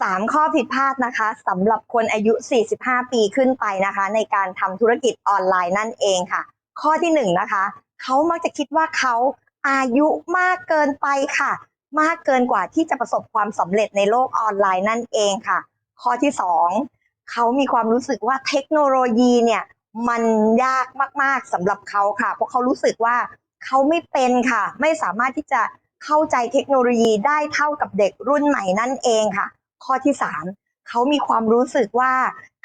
3 ข้อผิดพลาดนะคะสำหรับคนอายุ 45 ปีขึ้นไปนะคะ ในการทำธุรกิจออนไลน์นั่นเองค่ะ ข้อที่1นะคะเขามักจะคิดว่าเขาอายุมากเกินไปค่ะ มากเกินกว่าที่จะประสบความสำเร็จในโลกออนไลน์นั่นเองค่ะ ข้อที่ 2เขามีความรู้สึกว่าเทคโนโลยีเนี่ยมันยากมาก ๆสำหรับเขาค่ะ เพราะเขารู้สึกว่าเขาไม่เป็นค่ะ ไม่สามารถที่จะเข้าใจเทคโนโลยีได้เท่ากับเด็กรุ่นใหม่นั่นเองค่ะ ข้อที่3เขามีความรู้สึกว่า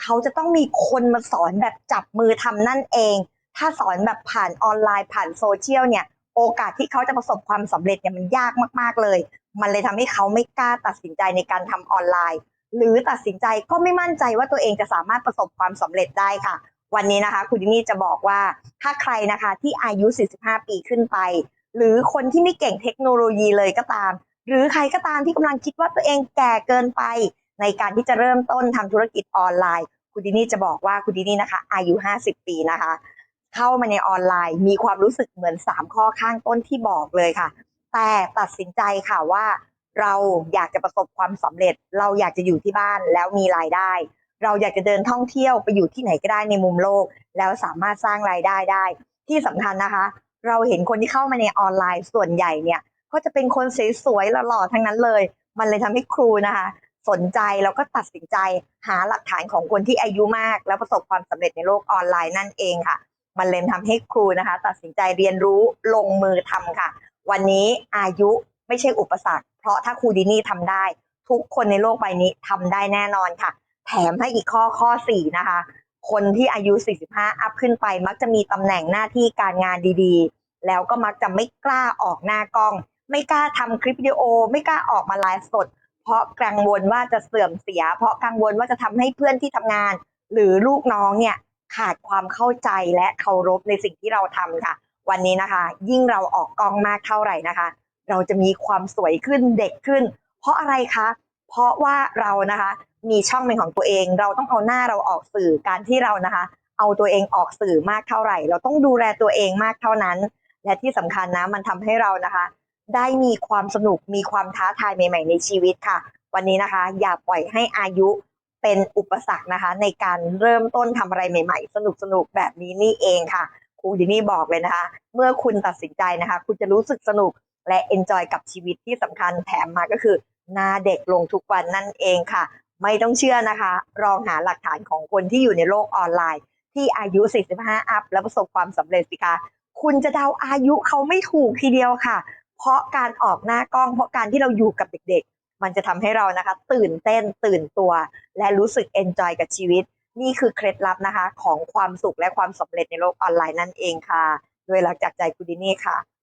เขาจะต้องมีคนมาสอนแบบจับมือทำนั่นเอง ถ้าสอนแบบผ่านออนไลน์ผ่านโซเชียลเนี่ย โอกาสที่เขาจะประสบความสำเร็จเนี่ยมันยากมากๆเลย มันเลยทำให้เขาไม่กล้าตัดสินใจในการทำออนไลน์ หรือตัดสินใจก็ไม่มั่นใจว่าตัวเองจะสามารถประสบความสำเร็จได้ค่ะ วันนี้นะคะ คุณดินี่จะบอกว่าถ้าใครนะคะที่อายุ 45 ปีขึ้นไป หรือคนที่ไม่เก่งเทคโนโลยีเลยก็ตาม หรือใครก็ตามที่กำลังคิดว่าตัวเองแก่เกินไป ในการที่จะเริ่มต้นทำธุรกิจออนไลน์ คุณดินี่จะบอกว่าคุณดินี่นะคะ อายุ 50 ปีนะคะ เข้ามาในออนไลน์ มีความรู้สึกเหมือน 3 ข้อข้างต้นที่บอกเลยค่ะ แต่ตัดสินใจค่ะว่า เราอยากจะประสบความสำเร็จ เราอยากจะอยู่ที่บ้านแล้วมีรายได้ เราอยากจะเดินท่องเที่ยวไปอยู่ที่ไหนก็ได้ในมุมโลก แล้วสามารถสร้างรายได้ได้ ที่สำคัญนะคะ เราเห็นคนที่เข้ามาในออนไลน์ส่วนใหญ่เนี่ย ก็จะเป็นคนสวยๆหล่อๆทั้งนั้นเลย มันเลยทำให้ครูนะคะ สนใจแล้วก็ตัดสินใจหาหลักฐานของคนที่อายุมาก แล้วประสบความสำเร็จในโลกออนไลน์นั่นเองค่ะ มันเลยทำให้ครูนะคะ ตัดสินใจเรียนรู้ลงมือทำค่ะ วันนี้อายุไม่ใช่อุปสรรค เพราะถ้าครูดินี่ทำได้ ทุกคนในโลกใบนี้ทำได้แน่นอนค่ะ แถมให้อีกข้อข้อ 4 นะคะ คนที่อายุ 45 อัพขึ้นไป มักจะมีตำแหน่งหน้าที่การงานดีๆ แล้วก็มักจะไม่กล้าออกหน้ากล้อง ไม่กล้าทำคลิปวิดีโอ ไม่กล้าออกมาไลฟ์สด เพราะกังวลว่าจะเสื่อมเสีย เพราะกังวลว่าจะทำให้เพื่อนที่ทำงาน หรือลูกน้องเนี่ยขาดความเข้าใจและเคารพในสิ่งที่เราทำค่ะ วันนี้นะคะ ยิ่งเราออกกองมากเท่าไหร่นะคะ เราจะมีความสวยขึ้นเด็กขึ้น เพราะอะไรคะ เพราะว่าเรานะคะ มีช่องเป็นของตัวเอง เราต้องเอาหน้าเราออกสื่อการที่เรานะคะ เอาตัวเองออกสื่อมากเท่าไหร่ เราต้องดูแลตัวเองมากเท่านั้น และที่สำคัญนะมันทำให้เรานะคะ ได้มีความสนุกมีความท้าทายใหม่ ๆ ในชีวิตค่ะ วันนี้นะคะ อย่าปล่อยให้อายุเป็นอุปสรรคนะคะ ในการเริ่มต้นทำอะไรใหม่ ๆ สนุกๆแบบนี้นี่เองค่ะครูดินี่บอกเลยนะคะ เมื่อคุณตัดสินใจนะคะ คุณจะรู้สึกสนุกและเอนจอยกับชีวิตที่สำคัญแถมมาก็คือหน้าเด็กลงทุกวันนั่นเองค่ะ ไม่ต้องเชื่อนะคะ ลองหาหลักฐานของคนที่อยู่ในโลกออนไลน์ ที่อายุ 45 อัพ แล้วประสบความสำเร็จสิคะ คุณจะเดาอายุเขาไม่ถูกทีเดียวค่ะ เพราะการออกหน้ากล้อง เพราะการที่เราอยู่กับเด็กๆ มันจะทำให้เรานะคะ ตื่นเต้นตื่นตัว และรู้สึกเอนจอยกับชีวิต นี่คือเคล็ดลับนะคะ ของความสุขและความสำเร็จในโลกออนไลน์นั่นเองค่ะ โดยหลักจากใจคุณดินี่ค่ะ